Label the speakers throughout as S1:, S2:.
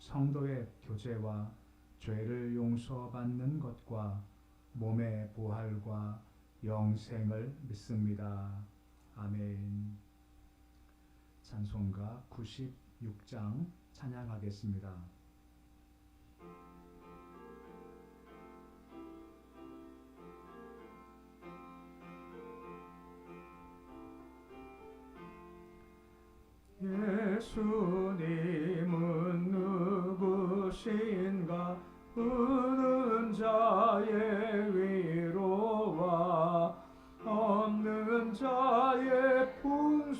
S1: 성도의 교제와 죄를 용서받는 것과 몸의 부활과 영생을 믿습니다. 아멘. 찬송가 96장 찬양하겠습니다. 예수님은 누구신가 우는 자의 위로와. 없는 자의 풍성이며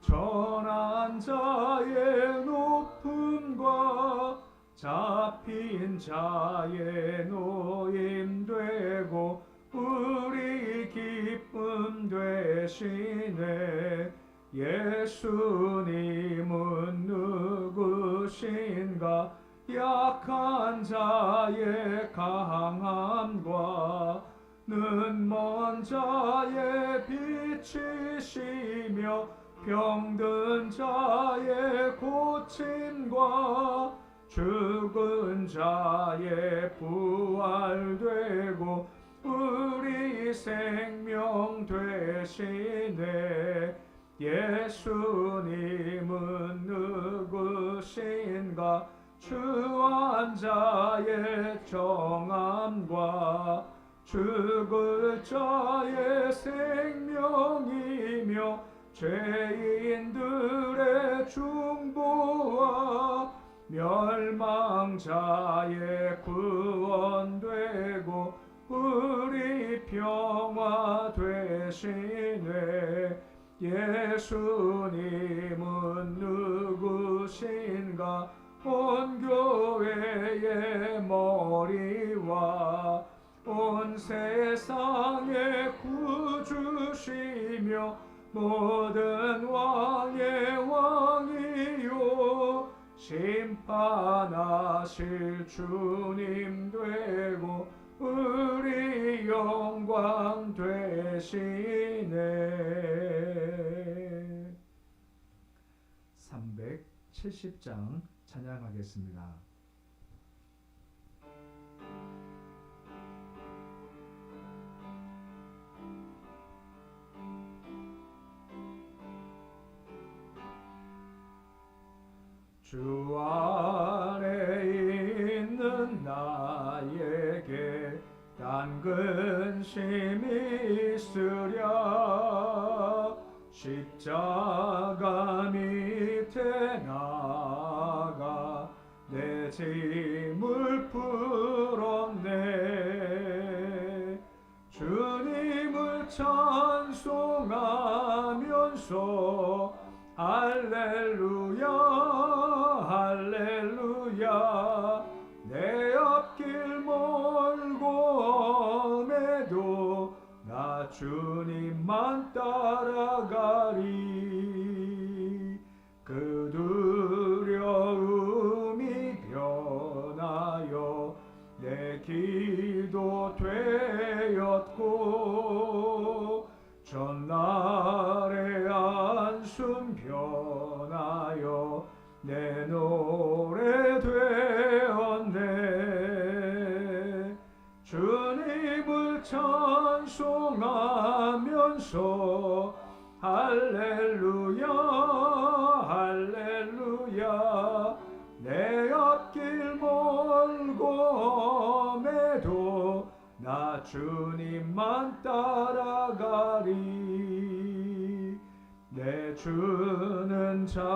S1: 전한 자의 높음과 잡힌 자의 노임되고 우리 기쁨 되시네. 예수 자의 부활되고 우리 생명 되시네. 예수님은 누구신가? 추한 자의 정함과 죽을 자의 생명이며 죄인들의 중보와 멸망자의 구원되고 우리 평화 되시네. 예수님은 누구신가? 온 교회의 머리와 온 세상의 구주시며 모든 왕의 왕이요 심판하실 주님 되고 우리 영광 되시네 370장 찬양하겠습니다. 근심이 있으랴. 십자가 밑에 나가 내 짐을 풀었네. 주님을 찬송하면서 주님 만 따라가리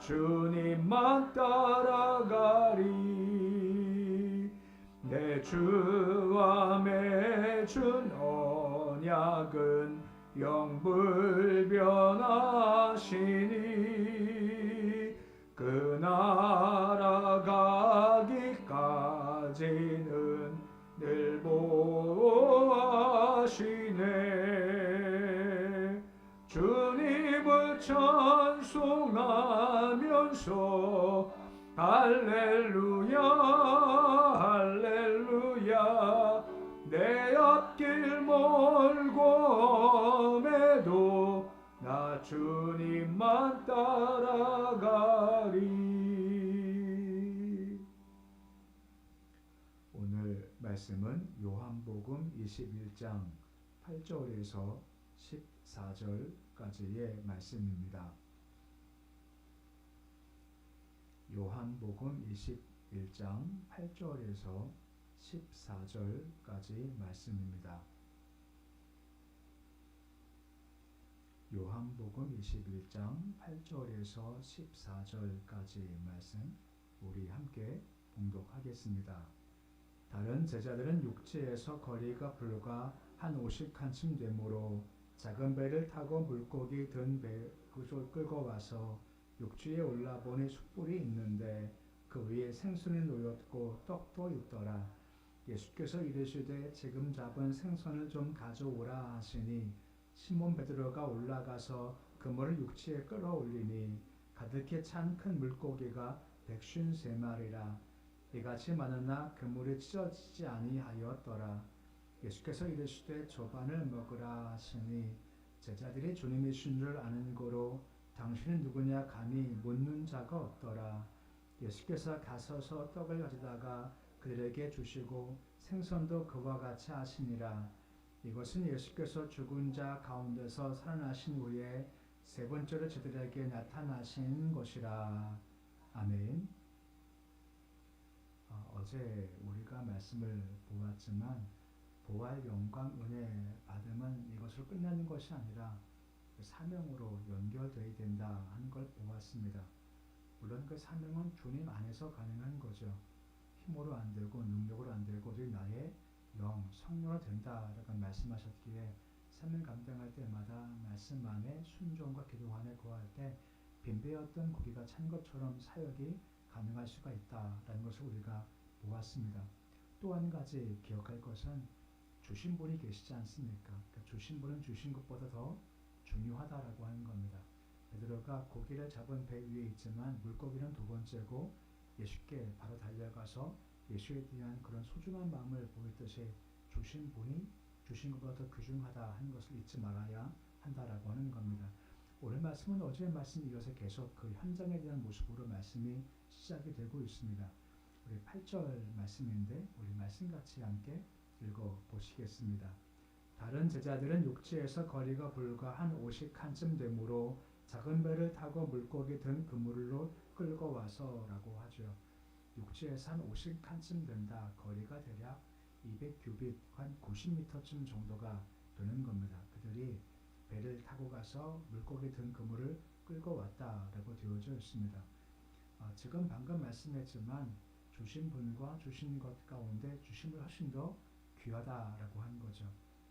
S1: 주님만 따라가리. 내 주와 맺은 언약은 영불변하시니. 그 나라 가기까지 찬송하면서 할렐루야 할렐루야. 내 앞길 멀고 험해도 나 주님만 따라가리.
S2: 오늘 말씀은 요한복음 21장 8절에서 14절까지의 말씀입니다. 요한복음 21장 8절에서 14절까지 말씀입니다. 요한복음 21장 8절에서 14절까지 말씀 우리 함께 봉독하겠습니다. 다른 제자들은 육지에서 거리가 불과 한 오십칸쯤 되므로 작은 배를 타고 물고기 든 배를 끌고 와서 육지에 올라 보니 숯불이 있는데 그 위에 생선이 놓였고 떡도 있더라. 예수께서 이르시되 지금 잡은 생선을 좀 가져오라 하시니 시몬 베드로가 올라가서 그물을 육지에 끌어올리니 가득히 찬 큰 물고기가 백쉰 세 마리라. 이같이 많으나 그물이 찢어지지 아니하였더라. 예수께서 이르시되 조반을 먹으라 하시니 제자들이 주님이신 줄 아는 고로 당신은 누구냐 감히 묻는 자가 없더라. 예수께서 가서서 떡을 가져다가 그들에게 주시고 생선도 그와 같이 하시니라. 이것은 예수께서 죽은 자 가운데서 살아나신 후에 세 번째로 저들에게 나타나신 것이라. 아멘. 어, 어제 우리가 말씀을 보았지만 보활 영광 은혜 받으면 이것으로 끝나는 것이 아니라 그 사명으로 연결되어야 된다 하는 걸 보았습니다. 물론 그 사명은 주님 안에서 가능한 거죠. 힘으로 안 되고 능력으로 안 되고 오직 나의 영, 성령으로 된다라고 말씀하셨기에 사명 감당할 때마다 말씀 안에 순종과 기도 안에 거할 때 빈배였던 고기가 찬 것처럼 사역이 가능할 수가 있다라는 것을 우리가 보았습니다. 또 한 가지 기억할 것은 주신 분이 계시지 않습니까? 그러니까 주신 분은 주신 것보다 더 중요하다라고 하는 겁니다. 베드로가 고기를 잡은 배 위에 있지만 물고기는 두 번째고 예수께 바로 달려가서 예수에 대한 그런 소중한 마음을 보였듯이 주신 분이 주신 것보다 더 귀중하다 하는 것을 잊지 말아야 한다라고 하는 겁니다. 오늘 말씀은 어제 말씀 이어서 계속 그 현장에 대한 모습으로 말씀이 시작이 되고 있습니다. 우리 8절 말씀인데 우리 말씀 같이 함께 읽어 보시겠습니다. 다른 제자들은 육지에서 거리가 불과 한 50칸쯤 되므로 작은 배를 타고 물고기 든 그물로 끌고 와서라고 하죠. 육지에서 한 50칸쯤 된다. 거리가 대략 200규빗 한 90m쯤 정도가 되는 겁니다. 그들이 배를 타고 가서 물고기 든 그물을 끌고 왔다라고 되어져 있습니다. 어, 지금 방금 말씀했지만 주신 분과 주신 것 가운데 주심을 훨씬 더 귀하다라고 한 거죠.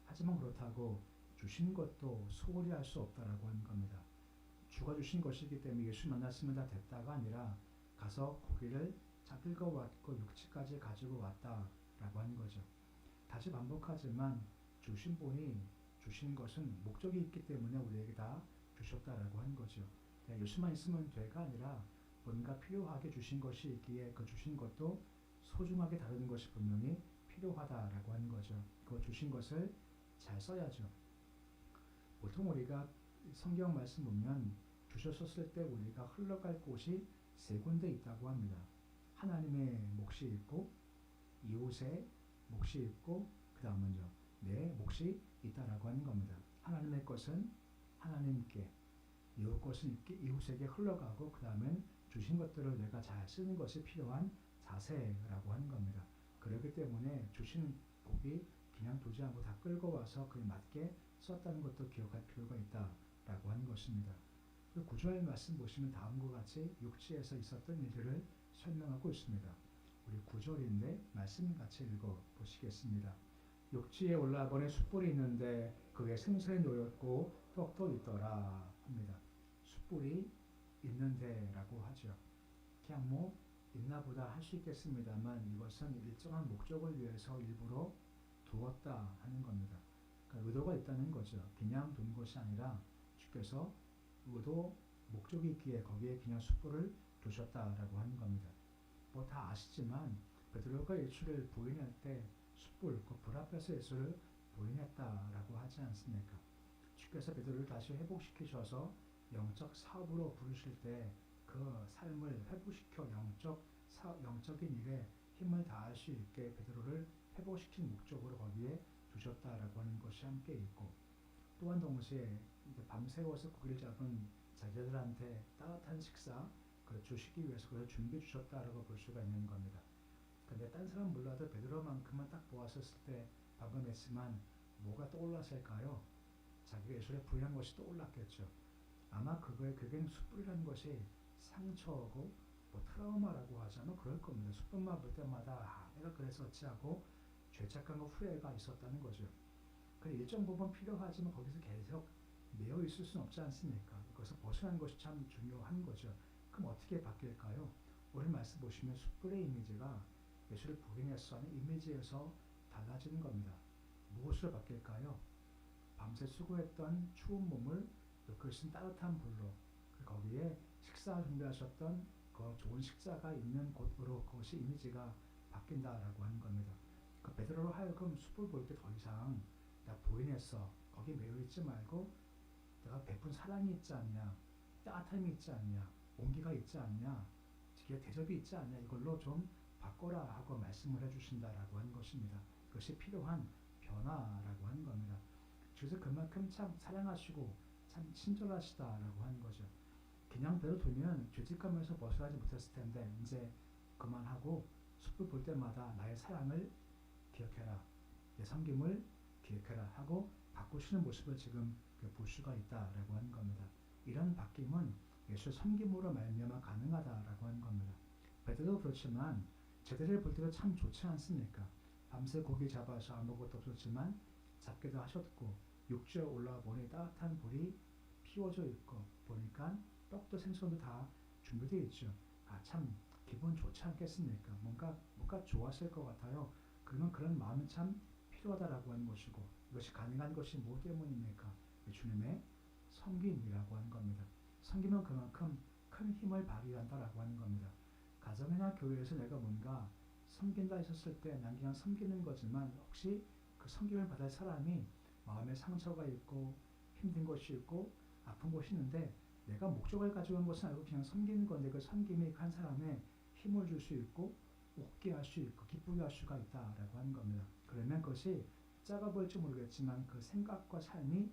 S2: 하지만 그렇다고 주신 것도 소홀히 할 수 없다라고 하는 겁니다. 주가 주신 것이기 때문에 예수 만났으면 다 됐다가 아니라 가서 고기를 잡들고 왔고 육지까지 가지고 왔다라고 하는 거죠. 다시 반복하지만 주신 분이 주신 것은 목적이 있기 때문에 우리에게 다 주셨다라고 하는 거죠. 그냥 예수만 있으면 돼가 아니라 뭔가 필요하게 주신 것이 있기에 그 주신 것도 소중하게 다루는 것이 분명히 필요하다라고 하는 거죠. 그 주신 것을 잘 써야죠. 보통 우리가 성경 말씀 보면 주셨었을 때 우리가 흘러갈 곳이 세 군데 있다고 합니다. 하나님의 몫이 있고 이웃의 몫이 있고 그 다음은요 내 몫이 있다라고 하는 겁니다. 하나님의 것은 하나님께 이웃 것은 이웃에게 흘러가고 그 다음엔 주신 것들을 내가 잘 쓰는 것이 필요한 자세라고 하는 겁니다. 그렇기 때문에 주신 복이 그냥 두지 않고 다 끌고 와서 그에 맞게 썼다는 것도 기억할 필요가 있다라고 하는 것입니다. 그 구절 말씀 보시면 다음과 같이 육지에서 있었던 일들을 설명하고 있습니다. 우리 구절인데 말씀 같이 읽어 보시겠습니다. 육지에 올라보니 숯불이 있는데 그게 생선이 놓였고 떡도 있더라 합니다. 숯불이 있는데라고 하죠. 그냥 뭐 있나 보다 할 수 있겠습니다만 이것은 일정한 목적을 위해서 일부러 두었다 하는 겁니다. 그러니까 의도가 있다는 거죠. 그냥 둔 것이 아니라 주께서 의도 목적이 있기에 거기에 그냥 숯불을 두셨다라고 하는 겁니다. 뭐 다 아시지만 베드로가 예수를 부인할 때 숯불 그 불 앞에서 예수를 부인했다라고 하지 않습니까? 주께서 베드로를 다시 회복시키셔서 영적 사업으로 부르실 때 그 삶을 회복시켜 영적 사, 영적인 일에 힘을 다할 수 있게 베드로를 회복시킨 목적으로 거기에 두셨다라고 하는 것이 함께 있고 또한 동시에 밤새워서 고기를 잡은 자기들한테 따뜻한 식사 그 주시기 위해서 그걸 준비해 주셨다라고 볼 수가 있는 겁니다. 근데 딴 사람 몰라도 베드로만큼만 딱 보았을 때 방금 했지만 뭐가 떠올랐을까요? 자기가 예수를 부인한 것이 떠올랐겠죠. 아마 그거에 그게 숯불이라는 것이 상처고 뭐 트라우마라고 하지 않아 그럴 겁니다. 숯불만 볼 때마다 아, 내가 그랬었지 하고 죄책감과 후회가 있었다는 거죠. 그 일정 부분 필요하지만 거기서 계속 매여 있을 수는 없지 않습니까? 그것을 벗어난 것이 참 중요한 거죠. 그럼 어떻게 바뀔까요? 오늘 말씀 보시면 숯불의 이미지가 예수를 부인해서 하는 이미지에서 달라지는 겁니다. 무엇으로 바뀔까요? 밤새 수고했던 추운 몸을 그것은 따뜻한 불로 그 거기에 식사 준비하셨던 그 좋은 식사가 있는 곳으로 그것이 이미지가 바뀐다라고 하는 겁니다. 그 베드로로 하여금 숯불 볼때 더 이상 나 부인했어 거기 매여 있지 말고 내가 베푼 사랑이 있지 않냐 따뜻함이 있지 않냐 온기가 있지 않냐 뒤에 대접이 있지 않냐 이걸로 좀 바꿔라 하고 말씀을 해주신다라고 하는 것입니다. 그것이 필요한 변화라고 하는 겁니다. 그래서 그만큼 참 사랑하시고 참 친절하시다라고 하는 거죠. 그냥 대로 두면 죄책감에서 벗어나지 못했을 텐데 이제 그만하고 숲을 볼 때마다 나의 사랑을 기억해라. 내 섬김을 기억해라 하고 바꾸시는 모습을 지금 그볼 수가 있다라고 하는 겁니다. 이런 바뀜은 예수 섬김으로 말미암아 가능하다라고 하는 겁니다. 베드로도 그렇지만 제대로 볼 때도 참 좋지 않습니까? 밤새 고기 잡아서 아무것도 없었지만 잡기도 하셨고 육지에 올라와 보니 따뜻한 불이 피워져 있고 보니까 떡도 생선도 다 준비되어 있죠. 아 참 기분 좋지 않겠습니까? 뭔가 뭔가 좋았을 것 같아요. 그러면 그런 마음은 참 필요하다라고 하는 것이고 이것이 가능한 것이 뭐 때문입니까? 주님의 섬김이라고 하는 겁니다. 섬기면 그만큼 큰 힘을 발휘한다라고 하는 겁니다. 가정이나 교회에서 내가 뭔가 섬긴다 했었을 때 난 그냥 섬기는 거지만 혹시 그 섬김을 받을 사람이 마음에 상처가 있고 힘든 것이 있고 아픈 것이 있는데 내가 목적을 가지고 한 것은 아니고 그냥 섬기는 건데 그 섬김이 한 사람의 힘을 줄 수 있고 웃게 할 수 있고 기쁘게 할 수가 있다라고 하는 겁니다. 그러면 그것이 작아 보일지 모르겠지만 그 생각과 삶이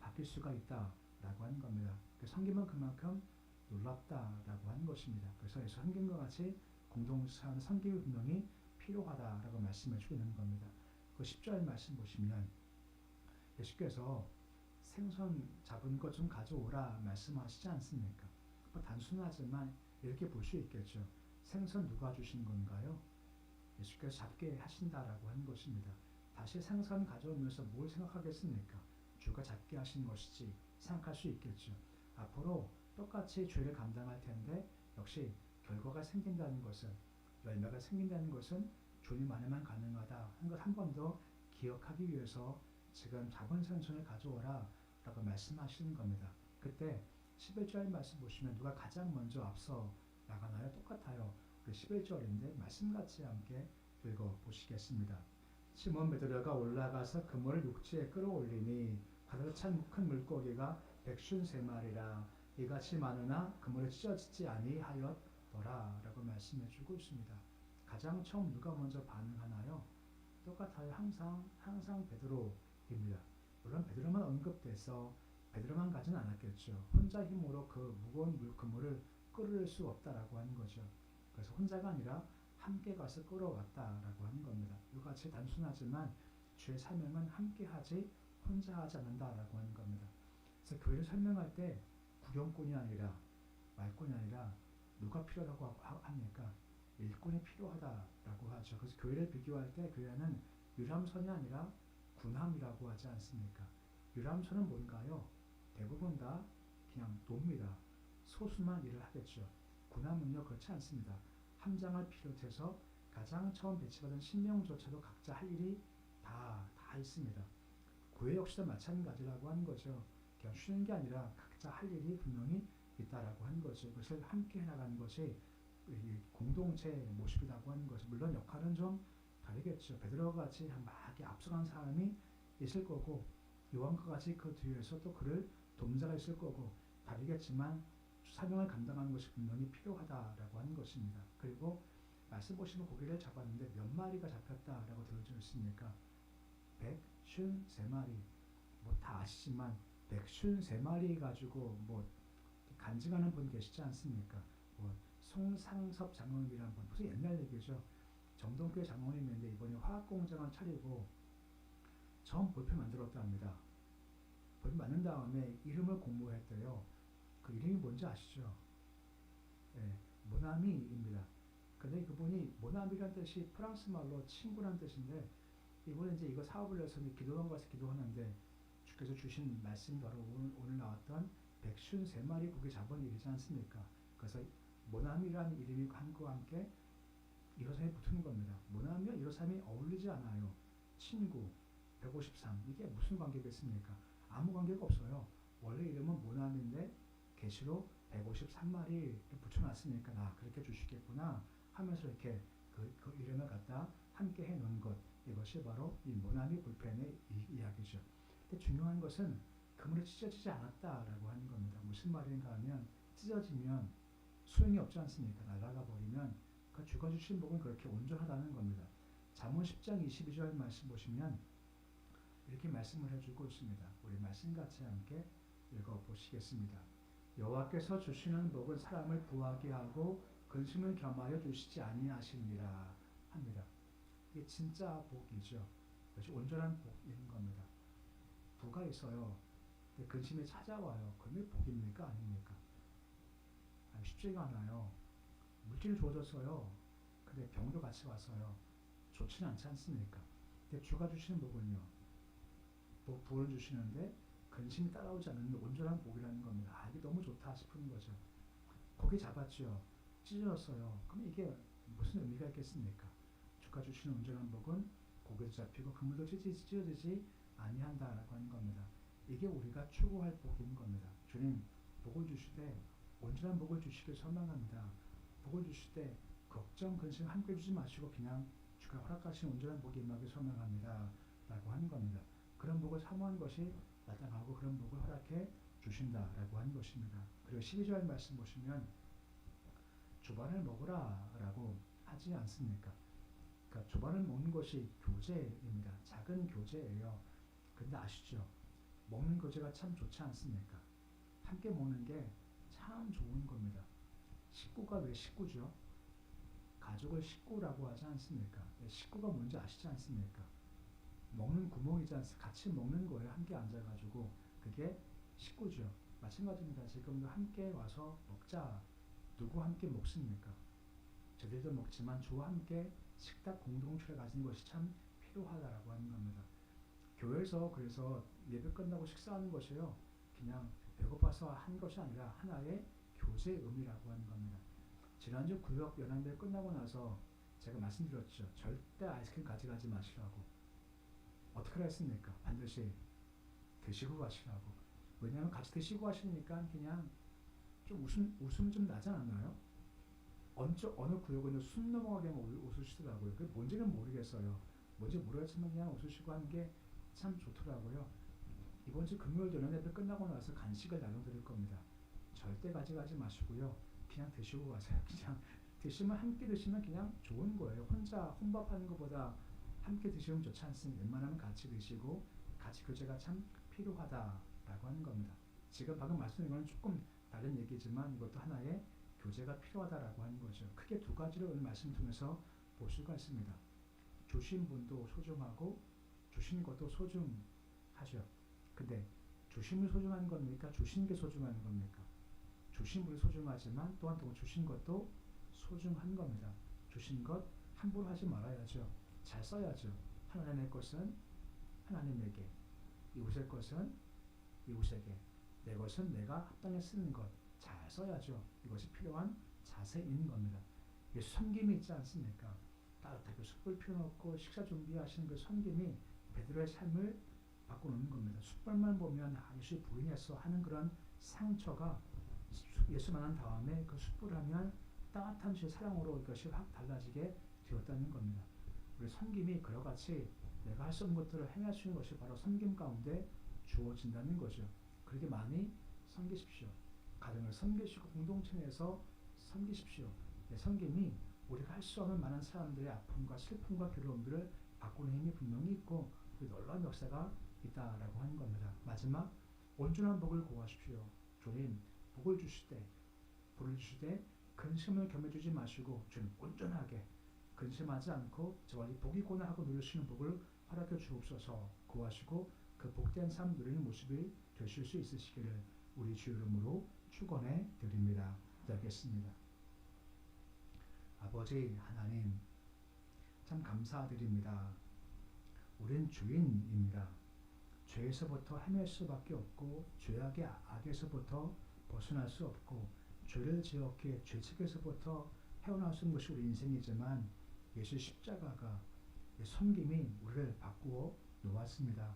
S2: 바뀔 수가 있다라고 하는 겁니다. 그 섬김은 그만큼 놀랍다라고 하는 것입니다. 그래서 섬김과 같이 공동체하는 섬김의 운동이 필요하다라고 말씀해 주고 있는 겁니다. 그 10절 말씀 보시면 예수께서 생선 잡은 것 좀 가져오라 말씀하시지 않습니까? 뭐 단순하지만 이렇게 볼 수 있겠죠. 생선 누가 주신 건가요? 예수께서 잡게 하신다라고 하는 것입니다. 다시 생선 가져오면서 뭘 생각하겠습니까? 주가 잡게 하신 것이지 생각할 수 있겠죠. 앞으로 똑같이 죄를 감당할 텐데 역시 결과가 생긴다는 것은 열매가 생긴다는 것은 주님 안에만 가능하다 하는 걸한번 더 기억하기 위해서 지금 잡은 생선을 가져오라 라고 말씀하시는 겁니다. 그때 11절 말씀 보시면 누가 가장 먼저 앞서 나가나요? 똑같아요. 그 11절인데 말씀같이 함께 읽어 보시겠습니다. 시몬 베드로가 올라가서 그물을 육지에 끌어올리니 가득 찬큰 물고기가 백쉰 세 마리라 이같이 많으나 그물에 찢어지지 아니하였더라 라고 말씀해 주고 있습니다. 가장 처음 누가 먼저 반응하나요? 똑같아요. 항상 항상 베드로입니다. 물론 베드로만 언급돼서 베드로만 가진 않았겠죠. 혼자 힘으로 그 무거운 물 그물을 끌을 수 없다라고 하는 거죠. 그래서 혼자가 아니라 함께 가서 끌어왔다라고 하는 겁니다. 이같이 단순하지만 주의 사명은 함께 하지 혼자 하지 않는다라고 하는 겁니다. 그래서 교회를 설명할 때 구경꾼이 아니라 말꾼이 아니라 누가 필요하다고 하- 합니까? 일꾼이 필요하다라고 하죠. 그래서 교회를 비교할 때 교회는 유람선이 아니라 군함이라고 하지 않습니까? 유람선은 뭔가요? 대부분 다 그냥 놉니다. 소수만 일을 하겠죠. 군함은요 그렇지 않습니다. 함장을 비롯해서 가장 처음 배치받은 신명조차도 각자 할 일이 다, 다 있습니다. 교회 역시도 마찬가지라고 하는 거죠. 그냥 쉬는 게 아니라 각자 할 일이 분명히 있다라고 하는 거죠. 그것을 함께 해나가는 것이 이 공동체 모습이라고 하는 거죠. 물론 역할은 좀 다르겠죠. 베드로와 같이 막 앞서간 사람이 있을 거고 요한과 같이 그 뒤에서 또 그를 돕자가 있을 거고 다르겠지만 사명을 감당하는 것이 분명히 필요하다라고 하는 것입니다. 그리고 말씀 보시면 고기를 잡았는데 몇 마리가 잡혔다라고 들어져 있습니까? 153마리. 뭐 다 아시지만 153마리 가지고 뭐 간증하는 분 계시지 않습니까? 뭐 송상섭 장로님이라는 분 무슨 옛날 얘기죠. 정동교회 장로님인데 이번에 화학공장을 차리고 처음 볼펜 만들었다 합니다. 볼펜 만든 다음에 이름을 공모했대요. 그 이름이 뭔지 아시죠? 예, 모나미입니다. 근데 그분이 모나미란 뜻이 프랑스 말로 친구란 뜻인데 이번에 이제 이거 사업을 해서 기도원 가서 기도하는데 주께서 주신 말씀이 바로 오늘, 오늘 나왔던 153마리 고기 잡은 일이지 않습니까? 그래서 모나미라는 이름이 한과 함께 일호삼이 붙는 겁니다. 모나미와 일호삼이 어울리지 않아요. 친구, 153 이게 무슨 관계겠습니까? 아무 관계가 없어요. 원래 이름은 모나미인데 계시로 153마리를 붙여놨으니까 나 그렇게 주시겠구나 하면서 이렇게 그, 그 이름을 갖다 함께 해놓은 것 이것이 바로 이 모나미 불펜의 이, 이야기죠. 근데 중요한 것은 그물에 찢어지지 않았다라고 하는 겁니다. 무슨 말인가 하면 찢어지면 소용이 없지 않습니까? 날아가 버리면 그 주가 주신 복은 그렇게 온전하다는 겁니다. 잠언 10장 22절 말씀 보시면 이렇게 말씀을 해주고 있습니다. 우리 말씀 같이 함께 읽어보시겠습니다. 여호와께서 주시는 복은 사람을 부하게 하고 근심을 겸하여 주시지 아니하시니라 합니다. 이게 진짜 복이죠. 그것이 온전한 복인 겁니다. 부가 있어요. 근심이 찾아와요. 그게 복입니까 아닙니까? 아니, 쉽지가 않아요. 물질 좋아졌어요. 근데 병도 같이 왔어요. 좋지는 않지 않습니까? 근데 주가 주시는 복은요. 복, 복을 주시는데 근심이 따라오지 않는 온전한 복이라는 겁니다. 아, 이게 너무 좋다 싶은 거죠. 고기 잡았죠. 찢어졌어요. 그럼 이게 무슨 의미가 있겠습니까? 주가 주시는 온전한 복은 고기도 잡히고 그물도 찢어지지, 아니한다라고 하는 겁니다. 이게 우리가 추구할 복인 겁니다. 주님 복을 때 온전한 복을 주시길 소망합니다. 복을 주실 때 걱정, 근심 함께 주지 마시고 그냥 주가 허락하신 온전한 복이 임하길 소망합니다. 라고 하는 겁니다. 그런 복을 사모한 것이 나타나고 그런 복을 허락해 주신다라고 하는 것입니다. 그리고 12절 말씀 보시면 주반을 먹으라 라고 하지 않습니까? 그러니까 주반을 먹는 것이 교제입니다. 작은 교제예요. 근데 아시죠? 먹는 교제가 참 좋지 않습니까? 함께 먹는 게 참 좋은 겁니다. 식구가 왜 식구죠? 가족을 식구라고 하지 않습니까? 네, 식구가 뭔지 아시지 않습니까? 먹는 구멍이지 않습니까? 같이 먹는 거예요. 함께 앉아가지고 그게 식구죠. 마찬가지입니다. 지금도 함께 와서 먹자. 누구 함께 먹습니까? 저들도 먹지만 주와 함께 식탁 공동체를 가진 것이 참 필요하다라고 하는 겁니다. 교회에서 그래서 예배 끝나고 식사하는 것이요. 그냥 배고파서 한 것이 아니라 하나의 교제의 의미라고 하는 겁니다. 지난주 구역 연합회 끝나고 나서 제가 말씀드렸죠. 절대 아이스크림 가져가지 마시라고. 어떻게 했습니까? 반드시 드시고 가시라고. 왜냐하면 같이 드시고 하시니까 그냥 좀 웃음, 웃음 좀 나지 않았나요? 어느, 쪽- 어느 구역은 숨 넘어가게 막 웃- 웃으시더라고요. 그게 뭔지는 모르겠어요. 뭔지 모르겠지만 그냥 웃으시고 하는 게 참 좋더라고요. 이번 주 금요일 저녁 예배 끝나고 나서 간식을 나눠드릴 겁니다. 절대 가져가지 마시고요. 그냥 드시고 가세요. 그냥 드시면 함께 드시면 그냥 좋은 거예요. 혼자 혼밥하는 것보다 함께 드시면 좋지 않습니까? 웬만하면 같이 드시고 같이 교제가 참 필요하다라고 하는 겁니다. 지금 방금 말씀드린 건 조금 다른 얘기지만 이것도 하나의 교제가 필요하다라고 하는 거죠. 크게 두 가지를 오늘 말씀 통해서 볼 수가 있습니다. 주신 분도 소중하고 주신 것도 소중하죠. 근데 주심이 소중한 겁니까? 주신 게 소중한 겁니까? 주신 분이 소중하지만 또한 또 주신 것도 소중한 겁니다. 주신 것 함부로 하지 말아야죠. 잘 써야죠. 하나님의 것은 하나님에게, 이웃의 것은 이웃에게, 내 것은 내가 합당히 쓰는 것 잘 써야죠. 이것이 필요한 자세인 겁니다. 이게 섬김이 있지 않습니까? 따뜻하게 숯불 피워놓고 식사 준비하시는 그 섬김이 베드로의 삶을 바꿔놓는 겁니다. 숯불만 보면 아, 예수 부인했어 하는 그런 상처가 예수 만난 다음에 그 숯불을 하면 따뜻한 주의 사랑으로 이것이 확 달라지게 되었다는 겁니다. 우리 섬김이 그와 같이 내가 할 수 없는 것들을 행할 수 있는 것이 바로 섬김 가운데 주어진다는 거죠. 그렇게 많이 섬기십시오. 가정을 섬기시고 공동체 내에서 섬기십시오. 네, 섬김이 우리가 할 수 없는 많은 사람들의 아픔과 슬픔과 괴로움들을 바꾸는 힘이 분명히 있고 그 놀라운 역사가 있다라고 하는 겁니다. 마지막 온전한 복을 구하십시오. 주님 복을 주실 때 복을 주실 때 근심을 겸해주지 마시고 주님 온전하게 근심하지 않고 이 복이구나 하고 누리시는 복을 허락해 주옵소서 구하시고 그 복된 삶 누리는 모습이 되실 수 있으시기를 우리 주 이름으로 축원해 드립니다. 기도하겠습니다. 아버지 하나님 참 감사드립니다. 우린 주인입니다. 죄에서부터 헤맬 수밖에 없고 죄악의 악에서부터 벗어날 수 없고 죄를 지었기에 죄책에서부터 있는 것이 우리 인생이지만 예수 십자가가 섬김이 우리를 바꾸어 놓았습니다.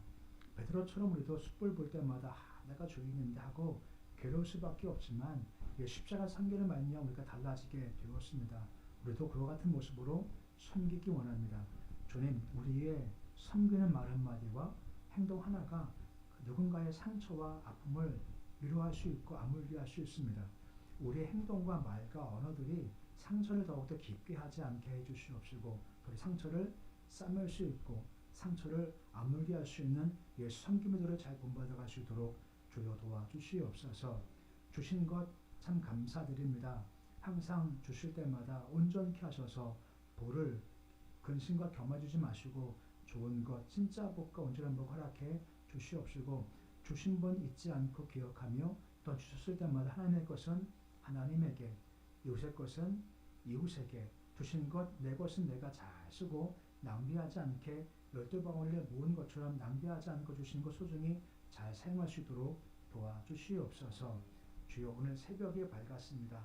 S2: 베드로처럼 우리도 숯불 볼 때마다 아, 내가 주인인데 하고 괴로울 수밖에 없지만 이 십자가 섬기는 말미암아 우리가 달라지게 되었습니다. 우리도 그와 같은 모습으로 섬기기 원합니다. 주님, 우리의 섬기는 말 한마디와 행동 하나가 누군가의 상처와 아픔을 위로할 수 있고 아물게 할 수 있습니다. 우리의 행동과 말과 언어들이 상처를 더욱더 깊게 하지 않게 해주시옵시고 우리 상처를 싸맬 수 있고 상처를 아물게 할 수 있는 예수 섬김들을 잘 본받아 갈 수 있도록 주여 도와주시옵소서 주신 것 참 감사드립니다. 항상 주실 때마다 온전케 하셔서 복을 근심과 겸해주지 마시고 좋은 것 진짜 복과 온전한 복 허락해 주시옵시고 주신 분 잊지 않고 기억하며 또 주셨을 때마다 하나님의 것은 하나님에게 이웃의 것은 이웃에게 주신 것 내 것은 내가 잘 쓰고 낭비하지 않게 열두 방울을 모은 것처럼 낭비하지 않고 주신 것 소중히 잘 사용할 수 있도록 도와주시옵소서 주여 오늘 새벽이 밝았습니다.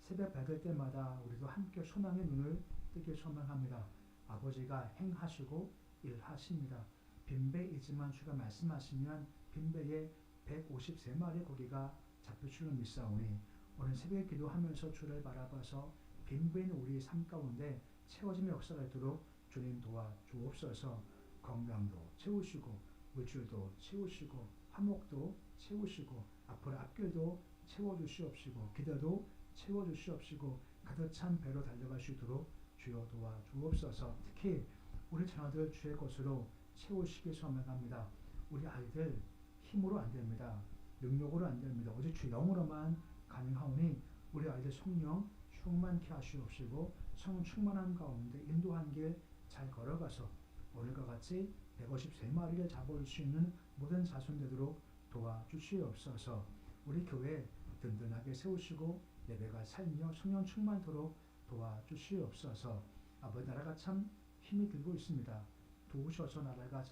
S2: 새벽 밝을 때마다 우리도 함께 소망의 눈을 뜨길 소망합니다. 아버지가 행하시고 일하십니다. 빈배이지만 주가 말씀하시면 빈배에 153마리 고기가 잡힐 줄로 믿사오니 오늘 새벽에 기도하면서 주를 바라봐서 빈배인 우리 삶 가운데 채워짐의 역사가 있도록 주님 도와 주옵소서 건강도 채우시고 물질도 채우시고 화목도 채우시고 앞으로 앞길도 채워주시옵시고 기대도 채워주시옵시고 가득 찬 배로 달려갈 수 있도록 주여 도와 주옵소서 특히 우리 자녀들 주의 것으로 채우시기 소망합니다. 우리 아이들 힘으로 안 됩니다. 능력으로 안 됩니다. 오직 주 영으로만 가능하오니 우리 아이들 성령 충만케 하시옵시고 성 충만한 가운데 인도한 길 잘 걸어가서 오늘과 같이 153마리를 잡을 수 있는 모든 자손 되도록 도와주시옵소서 우리 교회 든든하게 세우시고 예배가 살며 성령 충만토록 도와주시옵소서 아버지 나라가 참 힘이 들고 있습니다. 도우셔서 나라가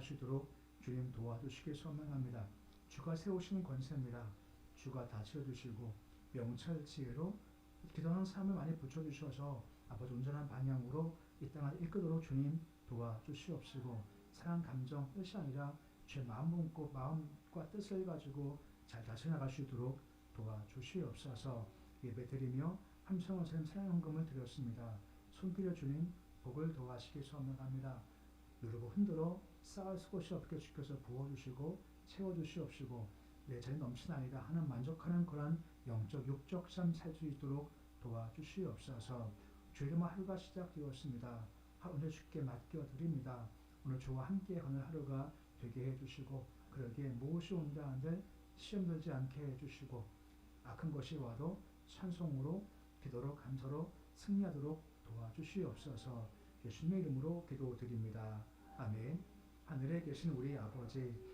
S2: 수 있도록 주님 도와주시길 소망합니다. 주가 세우시는 권세입니다. 주가 다스려주시고 명철 지혜로 기도하는 삶을 많이 붙여주셔서 아버지 온전한 방향으로 이 땅을 이끌도록 주님 도와주시옵시고 사랑 감정 뜻이 아니라 제 마음 품고 마음과 뜻을 가지고 잘 다스려나갈 수 있도록 도와주시옵소서 예배드리며 함성원 샘 사랑헌금을 드렸습니다. 손길에 주님 복을 도와시기 소원합니다. 누르고 흔들어 쌓을 곳이 없게 주께서 부어주시고 채워주시옵시고 내 자리 넘치나이다 하는 만족하는 그런 영적 육적 삶 살 수 있도록 도와주시옵소서 주 이름 하루가 시작되었습니다. 오늘 주께 맡겨 드립니다. 오늘 주와 함께 하는 하루가 되게 해주시고 그러기에 무엇이 온다 한들 시험 들지 않게 해주시고 악한 것이 와도 찬송으로 기도로 감사로 승리하도록 도와주시옵소서 예수님의 이름으로 기도드립니다. 아멘 하늘에 계신 우리 아버지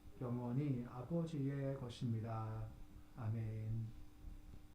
S2: 영원히 아버지의 것입니다. 아멘.